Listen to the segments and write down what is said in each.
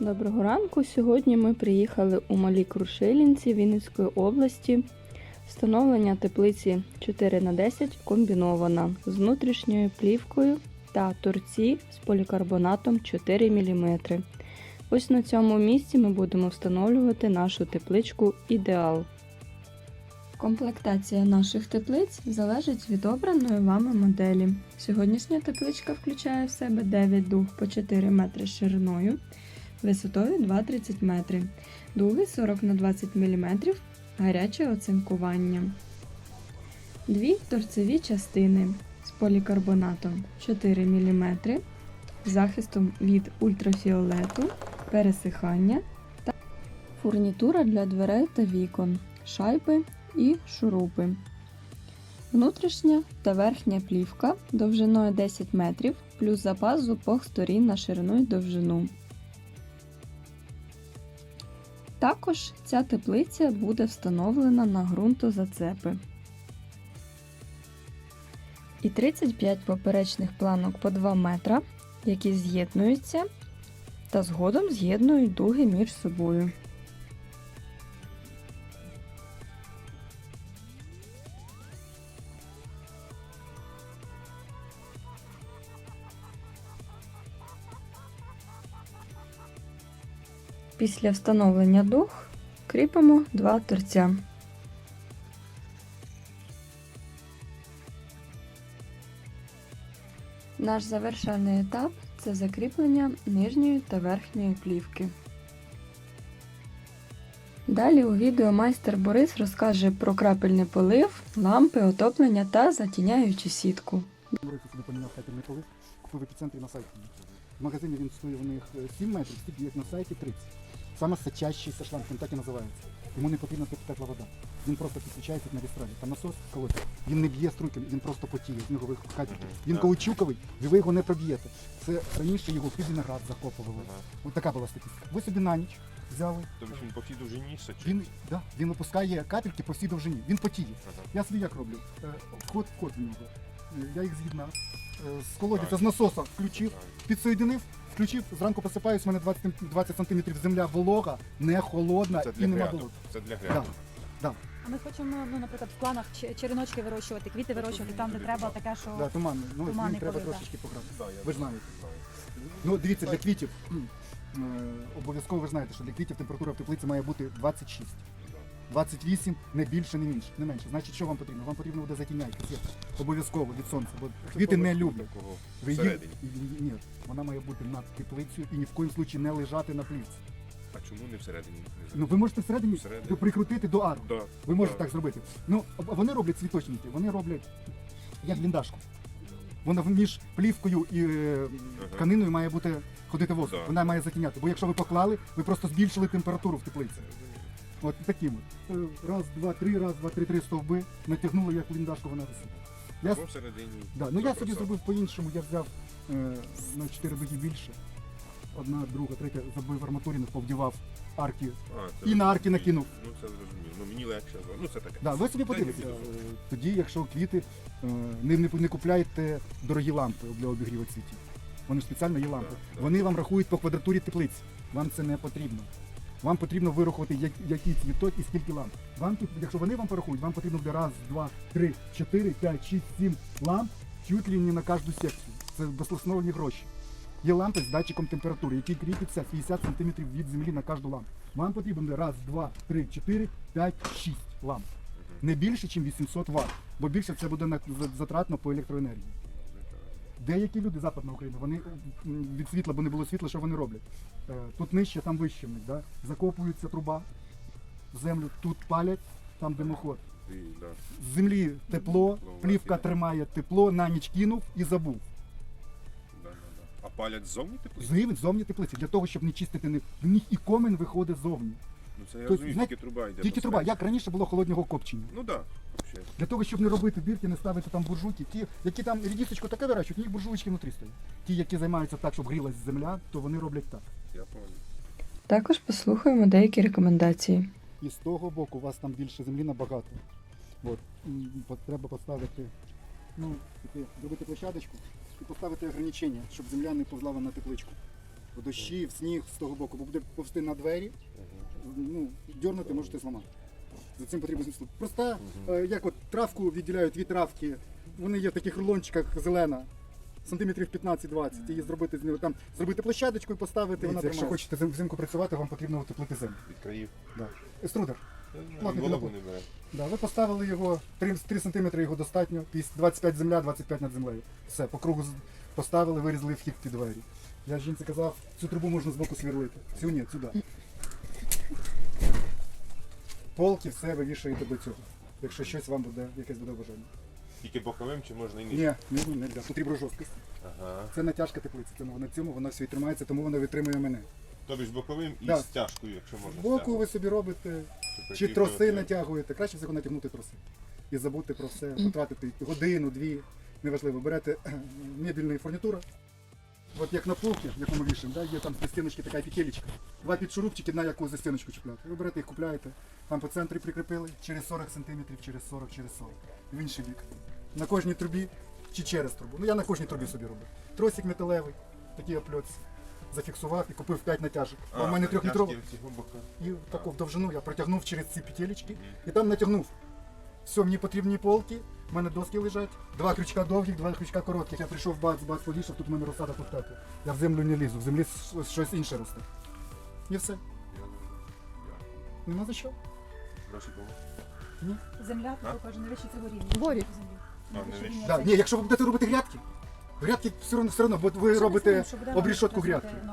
Доброго ранку. Сьогодні ми приїхали у Малі Крушилінці Вінницької області. Встановлення теплиці 4х10 комбінована з внутрішньою плівкою та торці з полікарбонатом 4 мм. Ось на цьому місці ми будемо встановлювати нашу тепличку Ідеал. Комплектація наших теплиць залежить від обраної вами моделі. Сьогоднішня тепличка включає в себе 9 дуг по 4 метри шириною, висотою 2,30 метри, дуги 40 на 20 мм, гаряче оцинкування. Дві торцеві частини з полікарбонатом 4 мм, захистом від ультрафіолету, пересихання та фурнітура для дверей та вікон, шайби і шурупи. Внутрішня та верхня плівка довжиною 10 метрів плюс запас з обох сторін на ширину й довжину. Також ця теплиця буде встановлена на ґрунтозацепи. І 35 поперечних планок по 2 метра, які з'єднуються та згодом з'єднують дуги між собою. Після встановлення дуг кріпимо два торця. Наш завершальний етап це закріплення нижньої та верхньої плівки. Далі у відео майстер Борис розкаже про крапельний полив, лампи, отоплення та затіняючу сітку. Купив в на сайті. В магазині він стоїть у них е, 7 метрів, стільки як на сайті 30. Саме сочащийся шланг, він так і називається. Йому не потрібна тепла вода. Він просто підключається на вістраді. Там насос колоти. Він не б'є струйки, він просто потіє, з нього виходить. Він каучуковий, і ви його не проб'єте. Це раніше його під виноград закопували. Ось така була статистика. Ви собі на ніч взяли. Тобто він по всій довжині сочить? Він, да, він випускає капельки по всій довжині. Він потіє. Я собі як роблю? Е, Вход, вход в нього. Я їх з'єднав. Е, З колодязя, з насоса включив, підсоєдинив, включив, зранку посипаюсь, у мене 20, 20 см земля волога, не холодна Це і для нема гряду. болот. Це для Да. гряду. А ми хочемо, ну, наприклад, в планах че- череночки вирощувати, квіти вирощувати там, де треба таке, що Да, туманний. Ну, Туманний треба полив, трошечки пограти. Да, Ви ж знаєте. Ну, дивіться, для квітів. м, е, Обов'язково ви ж знаєте, що для квітів температура в теплиці має бути 26. 28, не більше, не менше. Не менше. Значить, що вам потрібно? Вам потрібно буде затіняйка. сітка. Обов'язково від сонця, бо квіти не люблять. Ви її- всередині. Ні, вона має бути над теплицею і ні в коїм случаї не лежати на плівці. А чому не всередині? Не Ну ви можете всередині Всередині. прикрутити до ару. Да. Ви можете Да. так зробити. Ну, а вони роблять цвіточники, вони роблять як бліндажку. Вона між плівкою і е, Ага. тканиною має бути ходити воздух. Да. Вона має затіняти. Бо якщо ви поклали, ви просто збільшили температуру в теплиці. От таким. от. Е, Раз, два, три, раз, два, три, три стовби, натягнули як бліндажку, вона висить. Я, Або всередині. да, ну я собі зробив по-іншому, я взяв е, на 4 дуги більше. Одна, друга, третя, забив арматурину, повдівав арки. А, це І на зрозуміло. арки накинув. Ну це зрозуміло. Ну мені легше. Ну це таке. Да, ви собі Та Е, Тоді, якщо квіти, е, не, не, не купляйте дорогі лампи для обігріву цвітів. Вони ж спеціально є лампи. Да, да. Вони вам рахують по квадратурі теплиці. Вам це не потрібно. Вам потрібно вирахувати, як- який цвіток і скільки ламп. Вам тут, якщо вони вам порахують, вам потрібно буде раз, два, три, чотири, п'ять, шість, сім ламп, чуть ли не на кожну секцію. Це безсловні гроші. Є лампи з датчиком температури, який кріпиться 50 см від землі на кожну лампу. Вам потрібно буде раз, два, три, чотири, п'ять, шість ламп. Не більше, ніж 800 Вт, бо більше це буде затратно по електроенергії. Деякі люди, Западна Україна, вони від світла, бо не було світла, що вони роблять? Е, Тут нижче, там вище в них, да? закопується труба землю, тут палять, там димоход. З землі тепло, плівка тримає тепло, на ніч кинув і забув. А палять ззовні теплиці? Згивить зовні теплиці, для того, щоб не чистити них. В них і комен виходить зовні. Ну це я Тобто, розумію, тільки труба йде. Тільки труба, як раніше було холоднього копчення. Ну так. Да. Для того, щоб не робити дірки, не ставити там буржуйки, ті, які там рідісочку таке вирощують, у них буржуйки внутрі стоять. Ті, які займаються так, щоб грілась земля, то вони роблять так. Я понял. Також послухаємо деякі рекомендації. І з того боку у вас там більше землі набагато. От. Треба поставити, ну, таке, зробити площадочку і поставити ограничення, щоб земля не повзла вам на тепличку. в дощі, в сніг з того боку, бо буде повсти на двері, ну, дьорнути можете зламати. За цим потрібно змістити. Проста, е, як от травку відділяють від травки, вони є в таких рулончиках зелена. Сантиметрів 15-20, її зробити з нього там, зробити площадочку і поставити. Вона якщо хочете зим- взимку працювати, вам потрібно утеплити землю. Від країв. Да. Еструдер. Я знаю, Плотний і не бере. Да, ви поставили його 3, 3 см його достатньо, піс- 25 земля, 25 над землею. Все, по кругу з- поставили, вирізали вхід під двері. Я жінці казав, цю трубу можна з боку сверлити. Цю ні, сюди. Полки все вивішуєте до цього. Якщо щось вам буде, якесь буде бажання. Тільки боковим чи можна і ні? Ні, ні, ні, не можна. Потрібна жорсткість. Ага. Це натяжка теплиці. Це на цьому воно все і тримається, тому воно витримує мене. Тобі ж боковим і Да. з тяжкою, якщо можна. Боку ви собі робите, Щоб чи троси натягуєте. Краще всього натягнути троси. І забути про все, потратити годину, дві, неважливо. Берете мебільна фурнітура. От як на полки, в якому вішаємо, да, є там на стіночці така петелечка. Два підшурупчики на яку за стіночку чіпляти. Ви берете їх, купляєте, там по центрі прикріпили, через 40 см, через 40, через 40. В інший бік. На кожній трубі чи через трубу. Ну я на кожній трубі собі роблю. Тросик металевий, такий опльоц. Зафіксував і купив 5 натяжок. А, у мене трьохлітровий. І таку в довжину я протягнув через ці петелечки і там натягнув. Все, мені потрібні полки, в мене доски лежать, два крючка довгих, два крючка коротких. Я прийшов бац, бац, повішав, тут в мене розсада тут. Я в землю не лізу, в землі щось інше росте. І все. Нема за що. Гроші кому? Земля, А? тут каже, не вище цього рівня. Борі. Землі. А, не вище вище. рівня Да, ні, якщо ви будете робити грядки, грядки все одно, все одно, бо ви Що робите обрішотку грядки. буде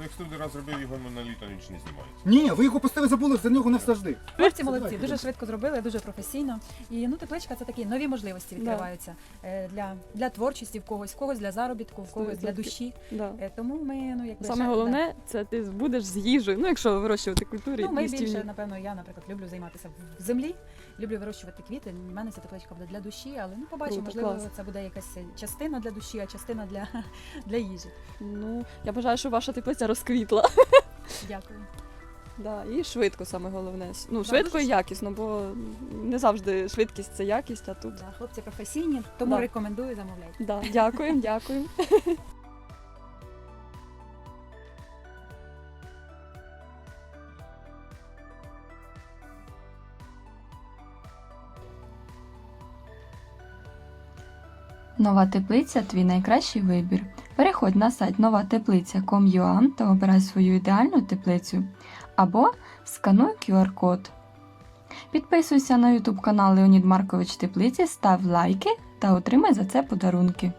Ну, якщо ти раз зробив його на літо, він ж не знімається. Ні, ви його поставили, забули, за нього навсажди. Хлопці молодці, дуже швидко зробили, дуже професійно. І ну тепличка це такі нові можливості відкриваються е, для, для творчості в когось, в когось для заробітку, в когось для душі. Да. Е, Тому ми ну якби Саме ще- головне, це ти будеш з їжею. Ну, якщо вирощувати культури, Ну, ми більше, напевно, я, наприклад, люблю займатися в землі, люблю вирощувати квіти. У мене ця тепличка буде для душі, але ну побачимо, Круто, можливо, клас. це буде якась частина для душі, а частина для, для їжі. Ну, я бажаю, щоб ваша теплиця розквітла. Дякую. Да, і швидко саме головне. Ну, Да, швидко дуже і якісно, бо не завжди швидкість це якість, а тут. Да, хлопці професійні, тому Да. рекомендую замовляйте. Да, дякуємо, дякуємо. Нова теплиця твій найкращий вибір. Переходь на сайт новатеплиця.com.ua та обирай свою ідеальну теплицю. Або скануй QR-код. Підписуйся на YouTube канал Леонід Маркович Теплиці, став лайки та отримай за це подарунки.